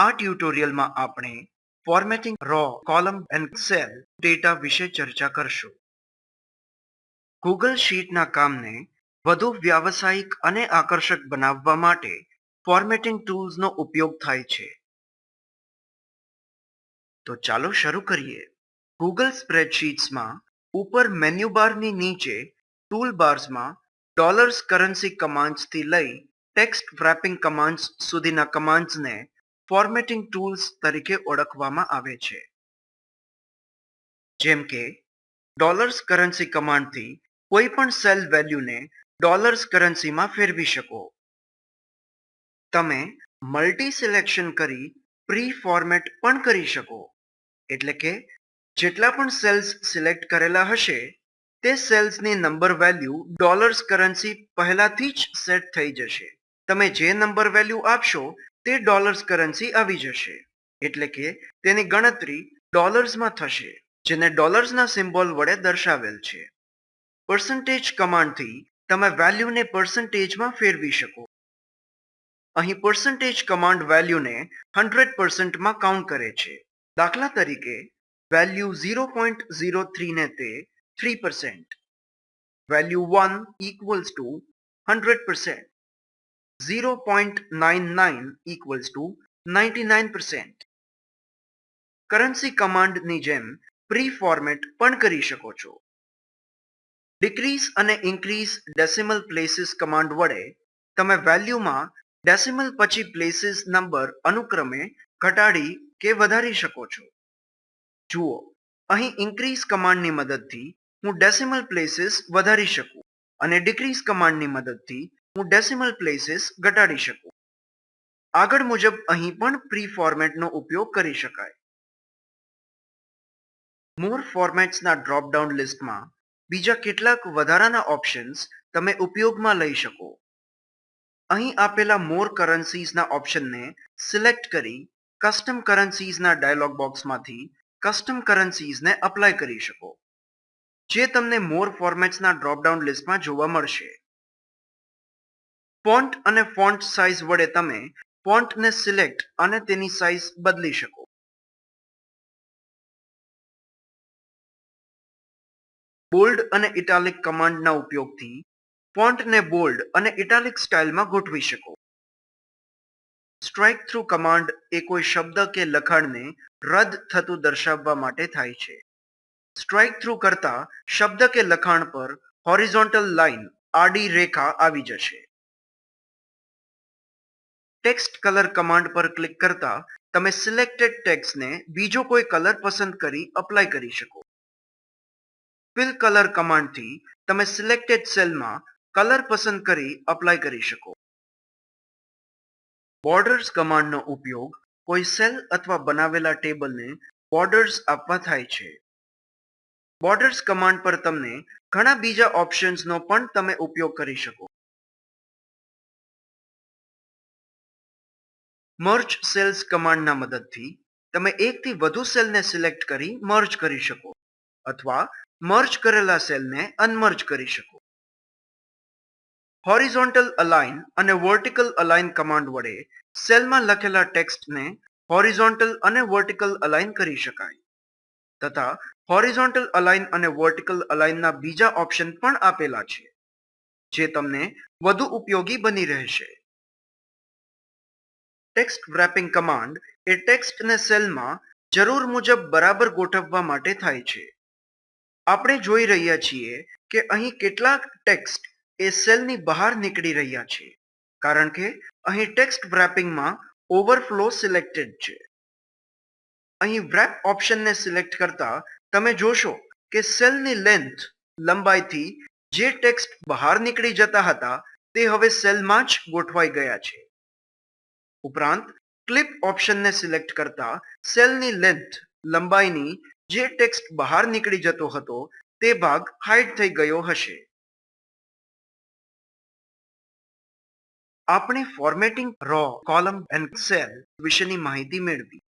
આ ટ્યુટોરિયલમાં આપણે formatting row column and cell data વિશે ચર્ચા કરશું. ગૂગલ શીટના કામને વધુ વ્યાવસાયિક અને આકર્ષક બનાવવા માટે ફોર્મેટિંગ ટૂલ્સનો ઉપયોગ થાય છે. તો ચાલો શરૂ કરીએ. ગૂગલ સ્પ્રેડશીટ્સમાં ઉપર મેન્યુ બારની નીચે ટૂલ બાર્સમાં ડોલર્સ કરન્સી કમાન્ડ્સથી લઈ ટેક્સ્ટ વ્રેપિંગ કમાન્ડ્સ સુધીના કમાન્ડ્સને ફોર્મેટિંગ ટૂલ્સ તરીકે ઓળખવામાં આવે છે. જેમ કે ડોલર્સ કરન્સી કમાન્ડથી કોઈ પણ સેલ વેલ્યુને ડોલર્સ કરન્સીમાં ફેરવી શકો. તમે મલ્ટી સિલેક્શન કરી પ્રી ફોર્મેટ પણ કરી શકો. એટલે કે, જેટલા પણ સેલ્સ સિલેક્ટ કરેલા હશે, તે સેલ્સની નંબર વેલ્યુ ડોલર્સ કરન્સી પહેલાથી જ સેટ થઈ જશે. તમે જે નંબર વેલ્યુ આપશો તે ડોલર્સ કરન્સી આવી જશે. એટલે કે તેની ગણતરી ડોલર્સમાં થશે, જેને ડોલર્સના સિમ્બોલ વડે દર્શાવેલ છે. પર્સન્ટેજ કમાન્ડથી તમે વેલ્યુને પર્સન્ટેજમાં ફેરવી શકો. અહીં પર્સન્ટેજ કમાન્ડ વેલ્યુને હંડ્રેડ પર્સન્ટમાં કાઉન્ટ કરે છે. દાખલા તરીકે વેલ્યુ ઝીરો પોઈન્ટ ઝીરો થ્રીને તે three percent value one equals to hundred percent zero point nine nine equals to ninety nine currency કમાન્ડની જેમ પ્રી ફોર્મેટ પણ કરી શકો છો. ડિક્રીઝ અને ઇન્ક્રીઝ ડેસિમલ પ્લેસીસ કમાન્ડ વડે તમે વેલ્યુમાં ડેસિમલ પછી પ્લેસીસ નંબર અનુક્રમે ઘટાડી કે વધારી શકો છો. જુઓ, અહીં ઇન્ક્રીઝ કમાન્ડની મદદથી હું ડેસિમલ પ્લેસીસ વધારી શકું અને ડિક્રીઝ કમાન્ડની મદદથી હું ડેસિમલ પ્લેસીસ ઘટાડી શકું. આગળ મુજબ અહીં પણ પ્રી ફોર્મેટનો ઉપયોગ કરી શકાય. મોર ફોર્મેટ્સના ડ્રોપડાઉન લિસ્ટમાં બીજા કેટલાક વધારાના ઓપ્શન્સ તમે ઉપયોગમાં લઈ શકો. અહીં આપેલા મોર કરન્સીઝના ઓપ્શનને સિલેક્ટ કરી કસ્ટમ કરન્સીઝના ડાયલોગ બોક્સમાંથી કસ્ટમ કરન્સીઝને અપ્લાય કરી શકો. જે તમને મોર ફોર્મેટ્સના ડ્રોપડાઉન લિસ્ટમાં જોવા મળશે. ફોન્ટ અને ફોન્ટ સાઇઝ વડે તમે ફોન્ટને સિલેક્ટ અને તેની સાઇઝ બદલી શકો. બોલ્ડ અને ઇટાલિક કમાન્ડના ઉપયોગથી ફોન્ટને બોલ્ડ અને ઇટાલિક સ્ટાઇલમાં ગોઠવી શકો. સ્ટ્રાઇક થ્રુ કમાન્ડ એ કોઈ શબ્દ કે લખાણને રદ થતું દર્શાવવા માટે થાય છે. સ્ટ્રાઇક થ્રુ કરતા શબ્દ કે લખાણ પર હોરિઝોન્ટલ લાઇન આડી રેખા આવી જશે. ટેક્સ્ટ કલર કમાન્ડ પર ક્લિક કરતા તમે સિલેક્ટેડ ટેક્સ્ટને બીજો કોઈ કલર પસંદ કરી અપ્લાય કરી શકો. ફિલ કલર કમાન્ડથી તમે સિલેક્ટેડ સેલમાં કલર પસંદ કરી અપ્લાય કરી શકો. બોર્ડર્સ કમાન્ડનો ઉપયોગ કોઈ સેલ અથવા બનાવેલા ટેબલને બોર્ડર્સ આપવા થાય છે. બોર્ડર્સ કમાન્ડ પર તમને ઘણા બીજા ઓપ્શન્સનો પણ તમે ઉપયોગ કરી શકો. મર્જ સેલ્સ કમાન્ડના મદદથી તમે એકથી વધુ સેલને સિલેક્ટ કરી મર્જ કરી શકો અથવા મર્જ કરેલા સેલને અનમર્જ કરી શકો. હોરિઝોન્ટલ અલાઇન અને વર્ટિકલ અલાઇન કમાન્ડ વડે સેલમાં લખેલા ટેક્સ્ટને હોરિઝોન્ટલ અને વર્ટિકલ અલાઇન કરી શકાય તથા હોરિઝોન્ટલ અલાઇન અને વર્ટિકલ અલાઇનના બીજા ઓપ્શન પણ આપેલા છે જે તમને વધુ ઉપયોગી બની રહેશે. ટેક્સ્ટ વ્રેપિંગ કમાન્ડ એ ટેક્સ્ટને સેલમાં જરૂર મુજબ બરાબર ગોઠવવા માટે થાય છે. આપણે જોઈ રહ્યા છીએ કે અહીં કેટલાક ટેક્સ્ટ એ સેલની બહાર નીકળી રહ્યા છે, કારણ કે અહીં ટેક્સ્ટ વ્રેપિંગમાં ઓવરફ્લો સિલેક્ટેડ છે. અહીં વ્રેપ ઓપ્શનને સિલેક્ટ કરતા તમે જોશો કે સેલની લેન્થ લંબાઈથી જે ટેક્સ્ટ બહાર નીકળી જતા હતા તે હવે સેલમાં જ ગોઠવાઈ ગયા છે. ઉપરાંત ક્લિપ ઓપ્શનને સિલેક્ટ કરતા સેલની લેન્થ લંબાઈની જે ટેક્સ્ટ બહાર નીકળી જતો હતો, તે ભાગ હાઇડ થઈ ગયો હશે. આપણે formatting row column and cell વિશેની માહિતી મેળવી.